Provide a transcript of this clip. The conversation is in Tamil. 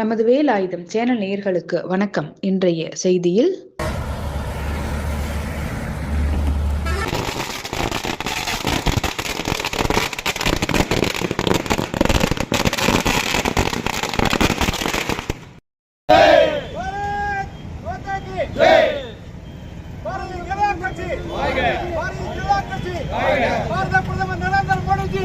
நமது வேலாயுதம் சேனல் நேயர்களுக்கு வணக்கம். இன்றைய செய்தியில் பாரத பிரதமர் நரேந்திர மோடிஜி